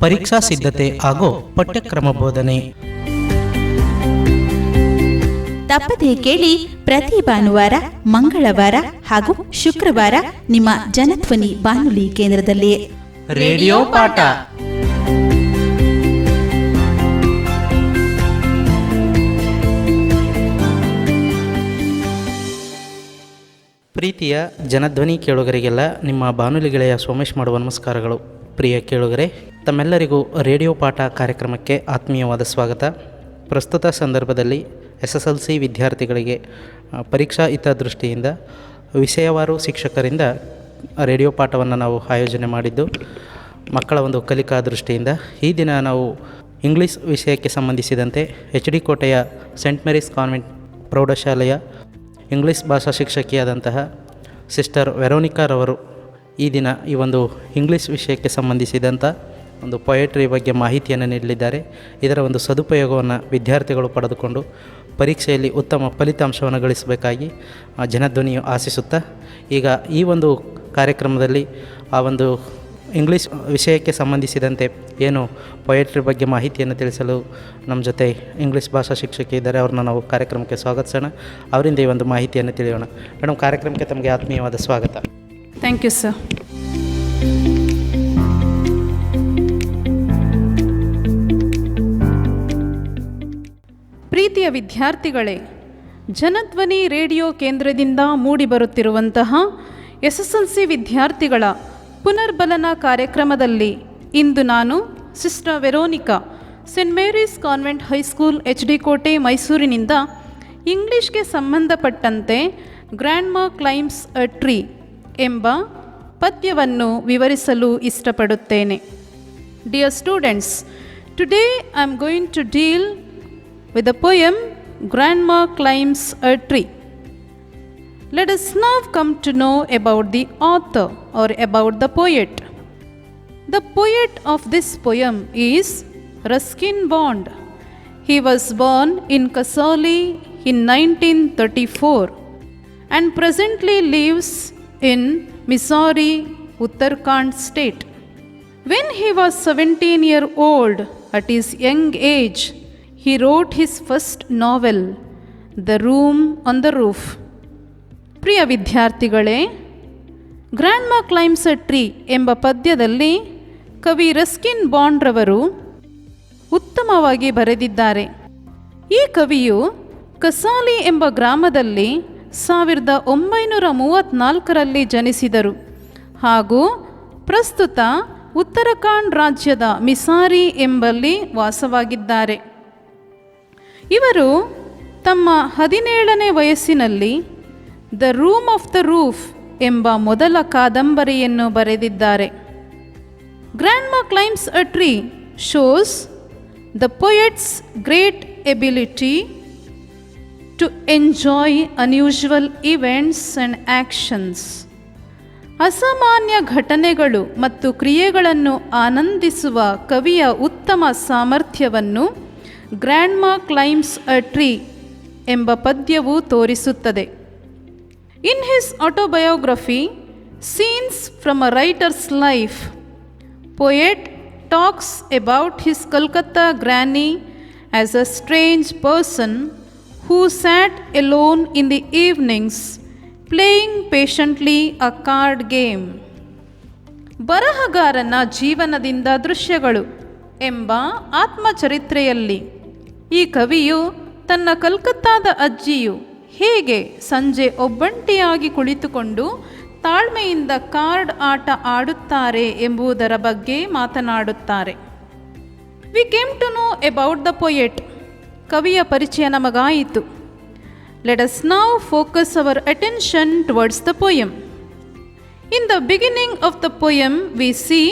ಪರೀಕ್ಷಾ ಸಿದ್ಧತೆ ಹಾಗೂ ಪಠ್ಯಕ್ರಮ ಬೋಧನೆ. ತಪ್ಪದೇ ಕೇಳಿ ಪ್ರತಿ ಭಾನುವಾರ ಮಂಗಳವಾರ ಹಾಗೂ ಶುಕ್ರವಾರ ನಿಮ್ಮ ಜನಧ್ವನಿ ಬಾನುಲಿ ಕೇಂದ್ರದಲ್ಲಿ ರೇಡಿಯೋ ಪಾಠ. ಪ್ರೀತಿಯ ಜನಧ್ವನಿ ಕೇಳುಗರಿಗೆಲ್ಲ ನಿಮ್ಮ ಬಾನುಲಿ ಗೆಳೆಯ ಸೋಮೇಶ್ ಮಾಡುವ ನಮಸ್ಕಾರಗಳು. ಪ್ರಿಯ ಕೇಳುಗರೆ, ತಮ್ಮೆಲ್ಲರಿಗೂ ರೇಡಿಯೋ ಪಾಠ ಕಾರ್ಯಕ್ರಮಕ್ಕೆ ಆತ್ಮೀಯವಾದ ಸ್ವಾಗತ. ಪ್ರಸ್ತುತ ಸಂದರ್ಭದಲ್ಲಿ ಎಸ್ ಎಸ್ ಎಲ್ ಸಿ ವಿದ್ಯಾರ್ಥಿಗಳಿಗೆ ಪರೀಕ್ಷಾ ಹಿತದೃಷ್ಟಿಯಿಂದ ವಿಷಯವಾರು ಶಿಕ್ಷಕರಿಂದ ರೇಡಿಯೋ ಪಾಠವನ್ನು ನಾವು ಆಯೋಜನೆ ಮಾಡಿದ್ದು, ಮಕ್ಕಳ ಒಂದು ಕಲಿಕಾ ದೃಷ್ಟಿಯಿಂದ. ಈ ದಿನ ನಾವು ಇಂಗ್ಲೀಷ್ ವಿಷಯಕ್ಕೆ ಸಂಬಂಧಿಸಿದಂತೆ ಎಚ್ ಡಿ ಕೋಟೆಯ ಸೆಂಟ್ ಮೇರೀಸ್ ಕಾನ್ವೆಂಟ್ ಪ್ರೌಢಶಾಲೆಯ ಇಂಗ್ಲೀಷ್ ಭಾಷಾ ಶಿಕ್ಷಕಿಯಾದಂತಹ ಸಿಸ್ಟರ್ ವೆರೋನಿಕಾರವರು ಈ ದಿನ ಈ ಒಂದು ಇಂಗ್ಲೀಷ್ ವಿಷಯಕ್ಕೆ ಸಂಬಂಧಿಸಿದಂಥ ಒಂದು ಪೊಯೆಟ್ರಿ ಬಗ್ಗೆ ಮಾಹಿತಿಯನ್ನು ನೀಡಲಿದ್ದಾರೆ. ಇದರ ಒಂದು ಸದುಪಯೋಗವನ್ನು ವಿದ್ಯಾರ್ಥಿಗಳು ಪಡೆದುಕೊಂಡು ಪರೀಕ್ಷೆಯಲ್ಲಿ ಉತ್ತಮ ಫಲಿತಾಂಶವನ್ನು ಗಳಿಸಬೇಕಾಗಿ ಜನಧ್ವನಿಯು ಆಶಿಸುತ್ತಾ, ಈಗ ಈ ಒಂದು ಕಾರ್ಯಕ್ರಮದಲ್ಲಿ ಆ ಒಂದು ಇಂಗ್ಲೀಷ್ ವಿಷಯಕ್ಕೆ ಸಂಬಂಧಿಸಿದಂತೆ ಏನು ಪೊಯೆಟ್ರಿ ಬಗ್ಗೆ ಮಾಹಿತಿಯನ್ನು ತಿಳಿಸಲು ನಮ್ಮ ಜೊತೆ ಇಂಗ್ಲೀಷ್ ಭಾಷಾ ಶಿಕ್ಷಕಿ ಇದ್ದಾರೆ. ಅವ್ರನ್ನ ನಾವು ಕಾರ್ಯಕ್ರಮಕ್ಕೆ ಸ್ವಾಗತಿಸೋಣ. ಅವರಿಂದ ಈ ಒಂದು ಮಾಹಿತಿಯನ್ನು ತಿಳಿಯೋಣ. ಮೇಡಮ್, ಕಾರ್ಯಕ್ರಮಕ್ಕೆ ತಮಗೆ ಆತ್ಮೀಯವಾದ ಸ್ವಾಗತ. ಥ್ಯಾಂಕ್ ಯು ಸರ್ ಪ್ರೀತಿಯ ವಿದ್ಯಾರ್ಥಿಗಳೇ, ಜನಧ್ವನಿ ರೇಡಿಯೋ ಕೇಂದ್ರದಿಂದ ಮೂಡಿಬರುತ್ತಿರುವಂತಹ ಎಸ್ ಎಸ್ ಎಲ್ ಸಿ ವಿದ್ಯಾರ್ಥಿಗಳ ಪುನರ್ಬಲನ ಕಾರ್ಯಕ್ರಮದಲ್ಲಿ ಇಂದು ನಾನು sister Veronica, saint Mary's convent high school H D Kote ಮೈಸೂರಿನಿಂದ ಇಂಗ್ಲಿಷ್ಗೆ ಸಂಬಂಧಪಟ್ಟಂತೆ grand grandma climbs a tree ಎಂಬ ಪದ್ಯವನ್ನು ವಿವರಿಸಲು ಇಷ್ಟಪಡುತ್ತೇನೆ Dear students, today I am going to deal with the poem Grandma Climbs a Tree. Let us now come to know about the author or about the poet. The poet of this poem is Ruskin Bond. He was born in Kasoli in 1934 and presently lives in Missouri, Uttarakhand state. When he was 17 year old, at his young age, he wrote his first novel, The Room on the Roof. ಪ್ರಿಯ ವಿದ್ಯಾರ್ಥಿಗಳೇ grandma climbs a tree ಎಂಬ ಪದ್ಯದಲ್ಲಿ ಕವಿ Ruskin ಬಾಂಡ್ರವರು ಉತ್ತಮವಾಗಿ ಬರೆದಿದ್ದಾರೆ ಈ ಕವಿಯು ಕಸಾಲಿ ಎಂಬ ಗ್ರಾಮದಲ್ಲಿ ಸಾವಿರದ ಒಂಬೈನೂರ ಮೂವತ್ತ್ನಾಲ್ಕರಲ್ಲಿ ಜನಿಸಿದರು. ಹಾಗೂ ಪ್ರಸ್ತುತ ಉತ್ತರಾಖಂಡ್ ರಾಜ್ಯದ ಮಿಸಾರಿ ಎಂಬಲ್ಲಿ ವಾಸವಾಗಿದ್ದಾರೆ. ಇವರು ತಮ್ಮ ಹದಿನೇಳನೇ ವಯಸ್ಸಿನಲ್ಲಿ the room of the roof ಎಂಬ ಮೊದಲ ಕಾದಂಬರಿಯನ್ನು ಬರೆದಿದ್ದಾರೆ. Grandma climbs a tree shows the poet's great ability to enjoy unusual events and actions ಅಸಾಮಾನ್ಯ ಘಟನೆಗಳು ಮತ್ತು ಕ್ರಿಯೆಗಳನ್ನು ಆನಂದಿಸುವ ಕವಿಯ ಉತ್ತಮ ಸಾಮರ್ಥ್ಯವನ್ನು ಗ್ರ್ಯಾಂಡ್ಮಾ ಕ್ಲೈಮ್ಸ್ ಅ ಟ್ರೀ ಎಂಬ ಪದ್ಯವು ತೋರಿಸುತ್ತದೆ. In his autobiography scenes from a writer's life poet talks about his Calcutta granny as a strange person who sat alone in the evenings, playing patiently a card game. ಬರಹಗಾರನ ಜೀವನದಿಂದ ದೃಶ್ಯಗಳು ಎಂಬ ಆತ್ಮಚರಿತ್ರೆಯಲ್ಲಿ ಈ ಕವಿಯು ತನ್ನ ಕಲ್ಕತ್ತಾದ ಅಜ್ಜಿಯು ಹೇಗೆ ಸಂಜೆ ಒಬ್ಬಂಟಿಯಾಗಿ ಕುಳಿತುಕೊಂಡು ತಾಳ್ಮೆಯಿಂದ ಕಾರ್ಡ್ ಆಟ ಆಡುತ್ತಾರೆ ಎಂಬುದರ ಬಗ್ಗೆ ಮಾತನಾಡುತ್ತಾರೆ we came to know about the poet ಕವಿಯ ಪರಿಚಯ ನಮಗಾಯಿತು let us now focus our attention towards the poem In the beginning of the poem, we see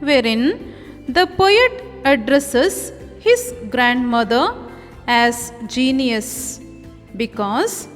wherein the poet addresses his grandmother as genius because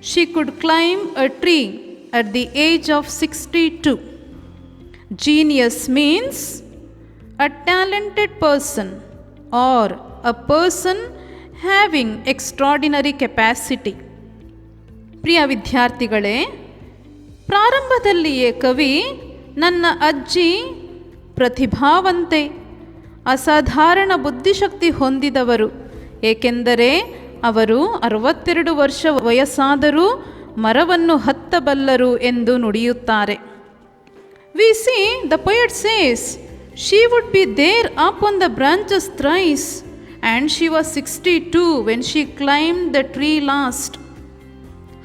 she could climb a tree at the age of 62. Genius means a talented person or a person having extraordinary capacity ಪ್ರಿಯ ವಿದ್ಯಾರ್ಥಿಗಳೇ ಪ್ರಾರಂಭದಲ್ಲಿಯೇ ಕವಿ ನನ್ನ ಅಜ್ಜಿ ಪ್ರತಿಭಾವಂತೆ ಅಸಾಧಾರಣ ಬುದ್ಧಿಶಕ್ತಿ ಹೊಂದಿದವರು. ಏಕೆಂದರೆ ಅವರು ಅರವತ್ತೆರಡು ವರ್ಷ ವಯಸ್ಸಾದರೂ ಮರವನ್ನು ಹತ್ತಬಲ್ಲರು ಎಂದು ನುಡಿಯುತ್ತಾರೆ. We see the poet says she would be there up on the branches thrice, and she was 62 when she climbed the tree last.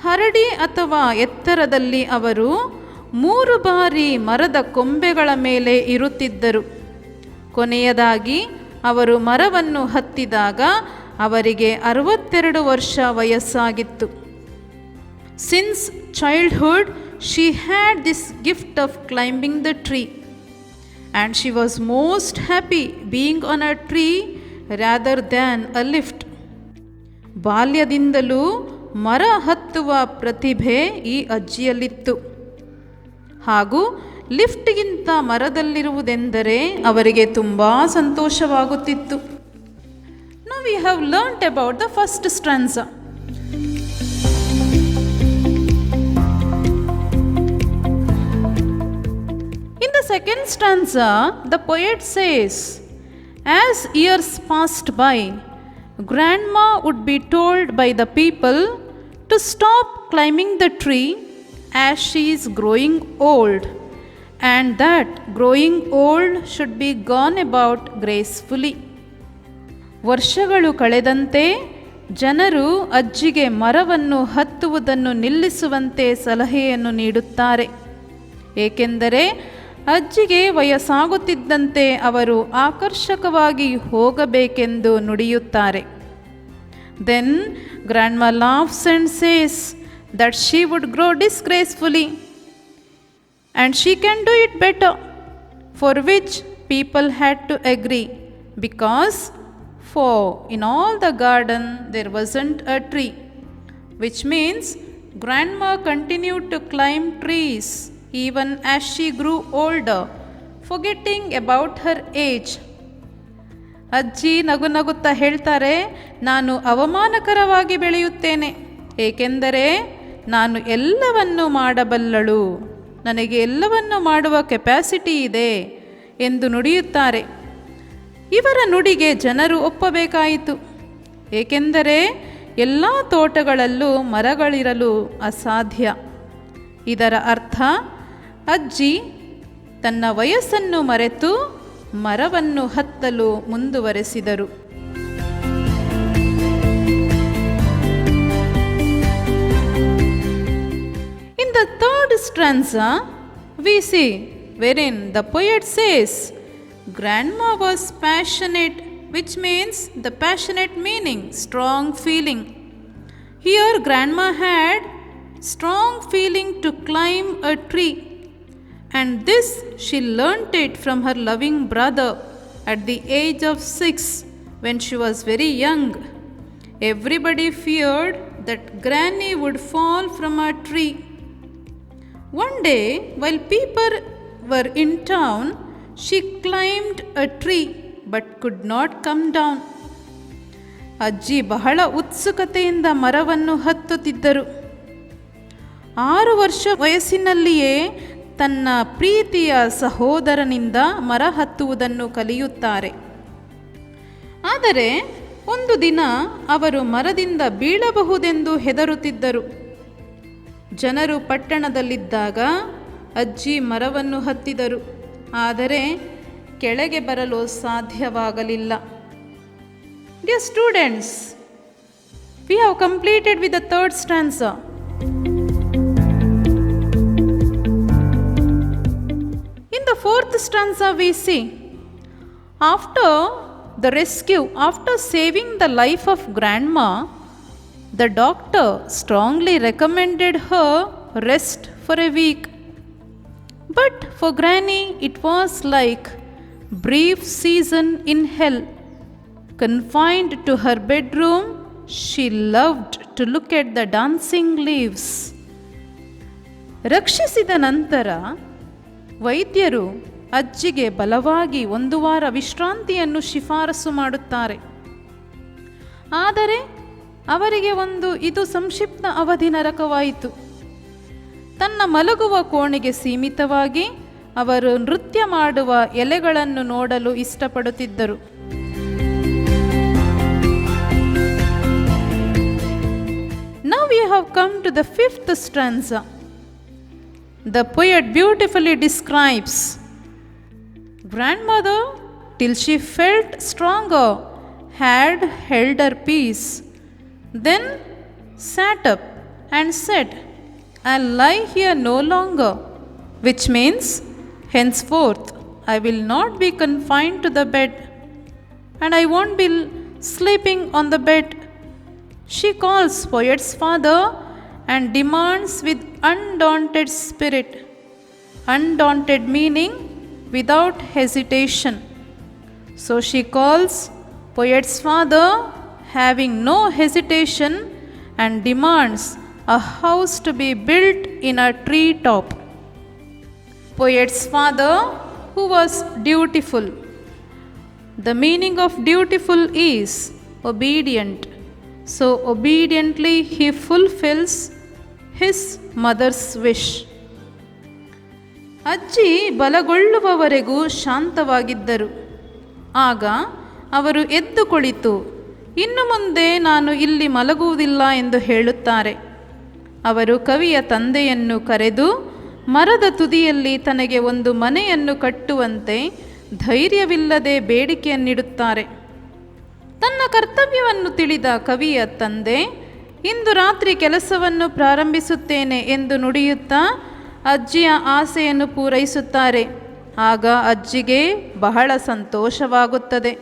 ಹರಡಿ ಅಥವಾ ಎತ್ತರದಲ್ಲಿ ಅವರು ಮೂರು ಬಾರಿ ಮರದ ಕೊಂಬೆಗಳ ಮೇಲೆ ಇರುತ್ತಿದ್ದರು. ಕೊನೆಯದಾಗಿ ಅವರು ಮರವನ್ನು ಹತ್ತಿದಾಗ ಅವರಿಗೆ ಅರವತ್ತೆರಡು ವರ್ಷ ವಯಸ್ಸಾಗಿತ್ತು. Since childhood she had this gift of climbing the tree and she was most happy being on a tree rather than a lift ಬಾಲ್ಯದಿಂದಲೂ ಮರ ಹತ್ತುವ ಪ್ರತಿಭೆ ಈ ಅಜ್ಜಿಯಲ್ಲಿತ್ತು. ಹಾಗೂ ಲಿಫ್ಟ್ಗಿಂತ ಮರದಲ್ಲಿರುವುದೆಂದರೆ ಅವರಿಗೆ ತುಂಬ ಸಂತೋಷವಾಗುತ್ತಿತ್ತು. Now we have learnt about the first stanza in the second stanza the poet says, As years passed by, Grandma would be told by the people to stop climbing the tree as she is growing old, and that growing old should be gone about gracefully. ವರ್ಷಗಳು ಕಳೆದಂತೆ ಜನರು ಅಜ್ಜಿಗೆ ಮರವನ್ನು ಹತ್ತುವುದನ್ನು ನಿಲ್ಲಿಸುವಂತೆ ಸಲಹೆಯನ್ನು ನೀಡುತ್ತಾರೆ ಏಕೆಂದರೆ ಅಜ್ಜಿಗೆ ವಯಸ್ಸಾಗುತ್ತಿದ್ದಂತೆ ಅವರು ಆಕರ್ಷಕವಾಗಿ ಹೋಗಬೇಕೆಂದು ನುಡಿಯುತ್ತಾರೆ then grandma laughs and says that she would grow disgracefully and she can do it better, for which people had to agree, because for in all the garden there a tree which means grand grandma continue to climb trees even as she grew older, forgetting about her age. ಅಜ್ಜಿ ನಗು ನಗುತ್ತಾ ಹೇಳ್ತಾರೆ ನಾನು ಅವಮಾನಕರವಾಗಿ ಬೆಳೆಯುತ್ತೇನೆ ಏಕೆಂದರೆ ನಾನು ಎಲ್ಲವನ್ನು ಮಾಡಬಲ್ಲಳು. ನನಗೆ ಎಲ್ಲವನ್ನು ಮಾಡುವ ಕೆಪ್ಯಾಸಿಟಿ ಇದೆ ಎಂದು ನುಡಿಯುತ್ತಾರೆ. ಇವರ ನುಡಿಗೆ ಜನರು ಒಪ್ಪಬೇಕಾಯಿತು. ಏಕೆಂದರೆ ಎಲ್ಲ ತೋಟಗಳಲ್ಲೂ ಮರಗಳಿರಲು ಅಸಾಧ್ಯ. ಇದರ ಅರ್ಥ ಅಜ್ಜಿ ತನ್ನ ವಯಸ್ಸನ್ನು ಮರೆತು ಮರವನ್ನು ಹತ್ತಲು ಮುಂದುವರೆಸಿದರು. In the third stanza we see wherein the poet says grandma was passionate which means the passionate meaning strong feeling here grandma had strong feeling to climb a tree and this she learnt it from her loving brother at the age of six when she was very young. Everybody feared that Granny would fall from a tree. One day, while people were in town, she climbed a tree but could not come down. ಅಜ್ಜಿ ಬಹಳ ಉತ್ಸುಕತೆಯಿಂದ ಮರವನ್ನು ಹತ್ತುತ್ತಿದ್ದರು ಆರು ವರ್ಷ ವಯಸ್ಸಿನಲ್ಲಿಯೇ ತನ್ನ ಪ್ರೀತಿಯ ಸಹೋದರನಿಂದ ಮರ ಹತ್ತುವುದನ್ನು ಕಲಿಯುತ್ತಾರೆ. ಆದರೆ ಒಂದು ದಿನ ಅವರು ಮರದಿಂದ ಬೀಳಬಹುದೆಂದು ಹೆದರುತ್ತಿದ್ದರು. ಜನರು ಪಟ್ಟಣದಲ್ಲಿದ್ದಾಗ ಅಜ್ಜಿ ಮರವನ್ನು ಹತ್ತಿದರು. ಆದರೆ ಕೆಳಗೆ ಬರಲು ಸಾಧ್ಯವಾಗಲಿಲ್ಲ. Dear students, we have completed with the third stanza fourth stanza, we see after the rescue, after saving the life of grandma, the doctor strongly recommended her rest for a week. But for Granny, it was like brief season in hell. Confined to her bedroom, she loved to look at the dancing leaves. ರಕ್ಷಿಸಿದ ನಂತರ ವೈದ್ಯರು ಅಜ್ಜಿಗೆ ಬಲವಾಗಿ ಒಂದು ವಾರ ವಿಶ್ರಾಂತಿಯನ್ನು ಶಿಫಾರಸು ಮಾಡುತ್ತಾರೆ. ಆದರೆ ಅವರಿಗೆ ಒಂದು ಇದು ಸಂಕ್ಷಿಪ್ತ ಅವಧಿ ನರಕವಾಯಿತು. ತನ್ನ ಮಲಗುವ ಕೋಣೆಗೆ ಸೀಮಿತವಾಗಿ ಅವರು ನೃತ್ಯ ಮಾಡುವ ಎಲೆಗಳನ್ನು ನೋಡಲು ಇಷ್ಟಪಡುತ್ತಿದ್ದರು. Now you have come to the fifth stanza. The poet beautifully describes grandmother till she felt stronger had held her peace, then sat up and said, I'll lie here no longer, which means henceforth I will not be confined to the bed and I won't be sleeping on the bed. She calls poet's father and demands with undaunted spirit. Undaunted meaning without hesitation. So she calls poet's father, having no hesitation, and demands a house to be built in a tree top. Poet's father, who was dutiful. The meaning of dutiful is obedient. So obediently he fulfills his mother's wish. ಅಜ್ಜಿ ಬಲಗೊಳ್ಳುವವರೆಗೂ ಶಾಂತವಾಗಿದ್ದರು. ಆಗ ಅವರು ಎದ್ದು ಕುಳಿತು, ಇನ್ನು ಮುಂದೆ ನಾನು ಇಲ್ಲಿ ಮಲಗುವುದಿಲ್ಲ ಎಂದು ಹೇಳುತ್ತಾರೆ. ಅವರು ಕವಿಯ ತಂದೆಯನ್ನು ಕರೆದು, ಮರದ ತುದಿಯಲ್ಲಿ ತನಗೆ ಒಂದು ಮನೆಯನ್ನು ಕಟ್ಟುವಂತೆ ಧೈರ್ಯವಿಲ್ಲದೆ ಬೇಡಿಕೆಯನ್ನಿಡುತ್ತಾರೆ. ತನ್ನ ಕರ್ತವ್ಯವನ್ನು ತಿಳಿದ ಕವಿಯ ತಂದೆ ಇಂದು ರಾತ್ರಿ ಕೆಲಸವನ್ನು ಪ್ರಾರಂಭಿಸುತ್ತೇನೆ ಎಂದು ನುಡಿಯುತ್ತಾ ಅಜ್ಜಿಯ ಆಸೆಯನ್ನು ಪೂರೈಸುತ್ತಾರೆ ಆಗ ಅಜ್ಜಿಗೆ ಬಹಳ ಸಂತೋಷವಾಗುತ್ತದೆ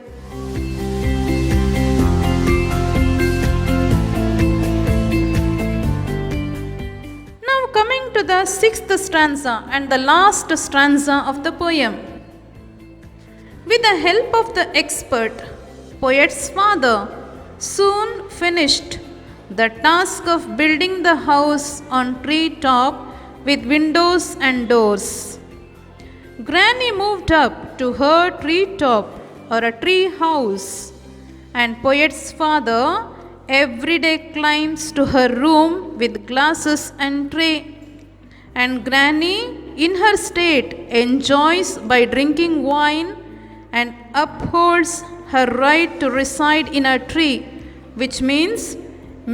ನಾವು coming to the sixth stanza and the last stanza of the poem. With the help of the expert poet's father soon finished the task of building the house on tree top with windows and doors. Granny moved up to her tree top or a tree house, and poet's father every day climbs to her room with glasses and tray. And Granny, in her state, enjoys by drinking wine and upholds her right to reside in a tree, which means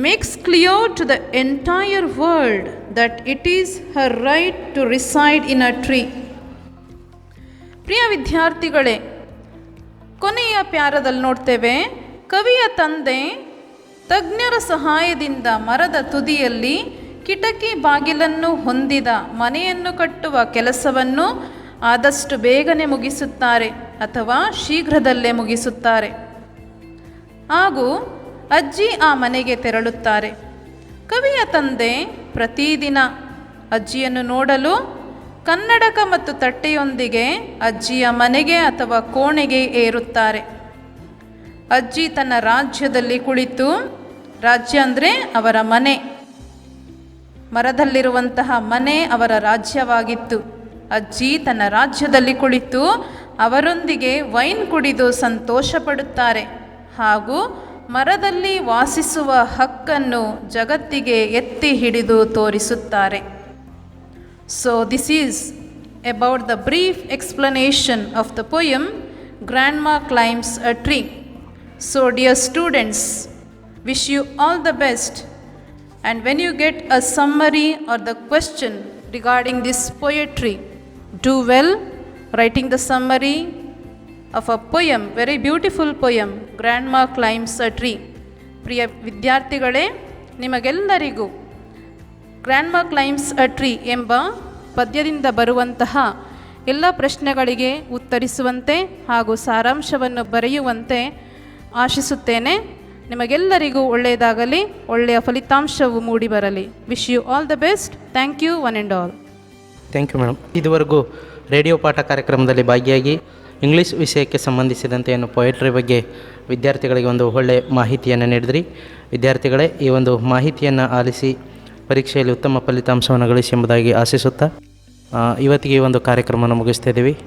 makes clear to the entire world that it is her right to reside in a tree. ಪ್ರಿಯ ವಿದ್ಯಾರ್ಥಿಗಳೇ, ಕೊನೆಯ ಪ್ಯಾರದಲ್ಲಿ ನೋಡ್ತೇವೆ, ಕವಿಯ ತಂದೆ ತಜ್ಞರ ಸಹಾಯದಿಂದ ಮರದ ತುದಿಯಲ್ಲಿ ಕಿಟಕಿ ಬಾಗಿಲನ್ನು ಹೊಂದಿದ ಮನೆಯನ್ನು ಕಟ್ಟುವ ಕೆಲಸವನ್ನು ಆದಷ್ಟು ಬೇಗನೆ ಮುಗಿಸುತ್ತಾರೆ ಅಥವಾ ಶೀಘ್ರದಲ್ಲೇ ಮುಗಿಸುತ್ತಾರೆ ಹಾಗೂ ಅಜ್ಜಿ ಆ ಮನೆಗೆ ತೆರಳುತ್ತಾರೆ. ಕವಿಯ ತಂದೆ ಪ್ರತಿದಿನ ಅಜ್ಜಿಯನ್ನು ನೋಡಲು ಕನ್ನಡಕ ಮತ್ತು ತಟ್ಟೆಯೊಂದಿಗೆ ಅಜ್ಜಿಯ ಮನೆಗೆ ಅಥವಾ ಕೋಣೆಗೆ ಏರುತ್ತಾರೆ. ಅಜ್ಜಿ ತನ್ನ ರಾಜ್ಯದಲ್ಲಿ ಕುಳಿತು ರಾಜ್ಯ ಅಂದರೆ ಅವರ ಮನೆ. ಮರದಲ್ಲಿರುವಂತಹ ಮನೆ ಅವರ ರಾಜ್ಯವಾಗಿತ್ತು. ಅಜ್ಜಿ ತನ್ನ ರಾಜ್ಯದಲ್ಲಿ ಕುಳಿತು ಅವರೊಂದಿಗೆ ವೈನ್ ಕುಡಿದು ಸಂತೋಷಪಡುತ್ತಾರೆ. ಹಾಗೂ ಮರದಲ್ಲಿ ವಾಸಿಸುವ ಹಕ್ಕನ್ನು ಜಗತ್ತಿಗೆ ಎತ್ತಿ ಹಿಡಿದು ತೋರಿಸುತ್ತಾರೆ. So this is about the brief explanation of the poem grandma climbs a tree so dear students wish you all the best And when you get a summary or the question regarding this poetry, do well writing the summary. Of a poem, very beautiful poem, Grandma Climbs a Tree. ಪ್ರಿಯ ವಿದ್ಯಾರ್ಥಿಗಳೇ ನಿಮಗೆಲ್ಲರಿಗೂ grandma climbs a tree ಎಂಬ ಪದ್ಯದಿಂದ ಬರುವಂತಹ ಎಲ್ಲ ಪ್ರಶ್ನೆಗಳಿಗೆ ಉತ್ತರಿಸುವಂತೆ ಹಾಗೂ ಸಾರಾಂಶವನ್ನು ಬರೆಯುವಂತೆ ಆಶಿಸುತ್ತೇನೆ. ನಿಮಗೆಲ್ಲರಿಗೂ ಒಳ್ಳೆಯದಾಗಲಿ ಒಳ್ಳೆಯ ಫಲಿತಾಂಶವು ಮೂಡಿಬರಲಿ wish you all the best thank you one and all thank you madam ಇದುವರೆಗೂ ರೇಡಿಯೋ ಪಾಠ ಕಾರ್ಯಕ್ರಮದಲ್ಲಿ ಭಾಗಿಯಾಗಿ ಇಂಗ್ಲೀಷ್ ವಿಷಯಕ್ಕೆ ಸಂಬಂಧಿಸಿದಂತೆ ಏನು ಪೊಯೆಟ್ರಿ ಬಗ್ಗೆ ವಿದ್ಯಾರ್ಥಿಗಳಿಗೆ ಒಂದು ಒಳ್ಳೆಯ ಮಾಹಿತಿಯನ್ನು ನೀಡಿದ್ರಿ. ವಿದ್ಯಾರ್ಥಿಗಳೇ, ಈ ಒಂದು ಮಾಹಿತಿಯನ್ನು ಆಲಿಸಿ ಪರೀಕ್ಷೆಯಲ್ಲಿ ಉತ್ತಮ ಫಲಿತಾಂಶವನ್ನು ಗಳಿಸಿ ಎಂಬುದಾಗಿ ಆಶಿಸುತ್ತಾ ಇವತ್ತಿಗೆ ಈ ಒಂದು ಕಾರ್ಯಕ್ರಮವನ್ನು ಮುಗಿಸ್ತಾ ಇದ್ದೀವಿ.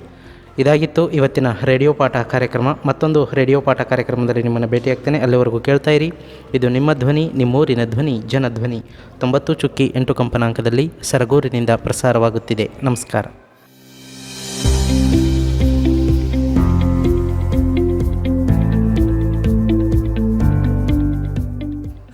ಇದಾಗಿತ್ತು ಇವತ್ತಿನ ರೇಡಿಯೋ ಪಾಠ ಕಾರ್ಯಕ್ರಮ. ಮತ್ತೊಂದು ರೇಡಿಯೋ ಪಾಠ ಕಾರ್ಯಕ್ರಮದಲ್ಲಿ ನಿಮ್ಮನ್ನು ಭೇಟಿಯಾಗ್ತೇನೆ. ಅಲ್ಲಿವರೆಗೂ ಕೇಳ್ತಾ ಇರಿ. ಇದು ನಿಮ್ಮ ಧ್ವನಿ, ನಿಮ್ಮೂರಿನ ಧ್ವನಿ, ಜನಧ್ವನಿ. ತೊಂಬತ್ತು ಚುಕ್ಕಿ ಎಂಟು ಕಂಪನಾಂಕದಲ್ಲಿ ಸರಗೂರಿನಿಂದ ಪ್ರಸಾರವಾಗುತ್ತಿದೆ. ನಮಸ್ಕಾರ.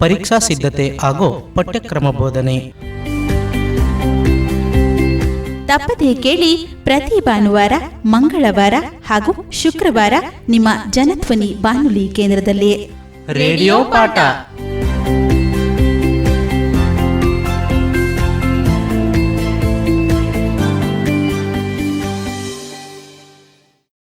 ಪರೀಕ್ಷಾ ಸಿದ್ಧತೆ ಹಾಗೂ ಪಠ್ಯಕ್ರಮ ಬೋಧನೆ. ತಪ್ಪದೆ ಕೇಳಿ ಪ್ರತಿ ಭಾನುವಾರ ಮಂಗಳವಾರ ಹಾಗೂ ಶುಕ್ರವಾರ ನಿಮ್ಮ ಜನಧ್ವನಿ ಬಾನುಲಿ ಕೇಂದ್ರದಲ್ಲಿ ರೇಡಿಯೋ ಪಾಠ.